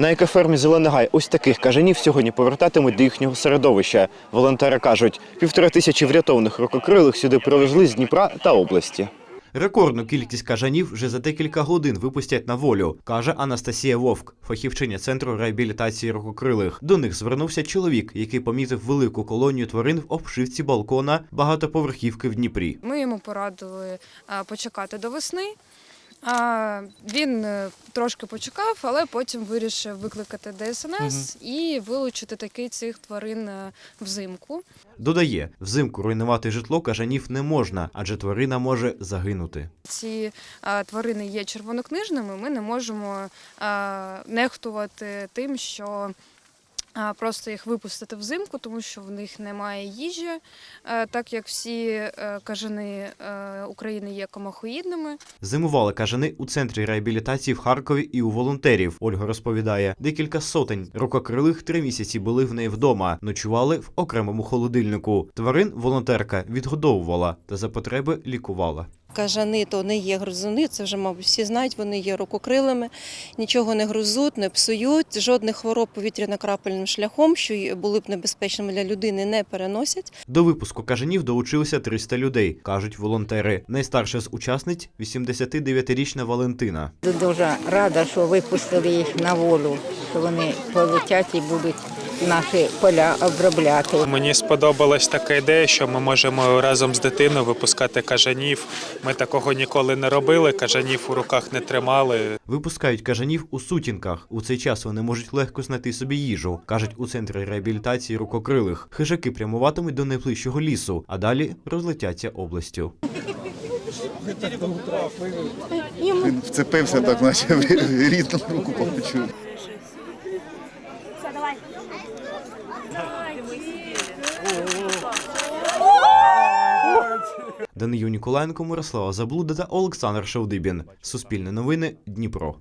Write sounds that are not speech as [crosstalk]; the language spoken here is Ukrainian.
На екофермі Зелений Гай ось таких кажанів сьогодні повертатимуть до їхнього середовища. Волонтери кажуть, півтора тисячі врятованих рукокрилих сюди привезли з Дніпра та області. Рекордну кількість кажанів вже за декілька годин випустять на волю, каже Анастасія Вовк, фахівчиня центру реабілітації рукокрилих. До них звернувся чоловік, який помітив велику колонію тварин в обшивці балкона багатоповерхівки в Дніпрі. Ми йому порадили почекати до весни. А, Він е, трошки почекав, але потім вирішив викликати ДСНС і вилучити таки цих тварин е, взимку. Додає, взимку руйнувати житло кажанів не можна, адже тварина може загинути. Ці а, тварини є червонокнижними. Ми не можемо а, нехтувати тим, що просто їх випустити взимку, тому що в них немає їжі, е, так як всі е, кажани е, України є комахоїдними. Зимували кажани у центрі реабілітації в Харкові і у волонтерів. Ольга розповідає, декілька сотень рукокрилих три місяці були в неї вдома, ночували в окремому холодильнику. Тварин волонтерка відгодовувала та за потреби лікувала. Кажани то не є гризуни, це вже, мабуть, всі знають, вони є рукокрилими, нічого не гризуть, не псують, жодних хвороб повітряно-крапельним шляхом, що були б небезпечними для людини, не переносять. До випуску кажанів долучилося 300 людей, кажуть волонтери. Найстарша з учасниць 89-річна Валентина. Дуже рада, що випустили їх на волю, що вони полетять і будуть наші поля обробляти. Мені сподобалась така ідея, що ми можемо разом з дитиною випускати кажанів. Ми такого ніколи не робили, кажанів у руках не тримали. Випускають кажанів у сутінках. У цей час вони можуть легко знайти собі їжу, кажуть у центрі реабілітації рукокрилих. Хижаки прямуватимуть до найближчого лісу, а далі розлетяться областю. Він вцепився так, наче [laughs] рідну руку почув. Данию Ніколаєнко, Мирослава Заблуда та Олександр Шевдибін. Суспільне новини Дніпро.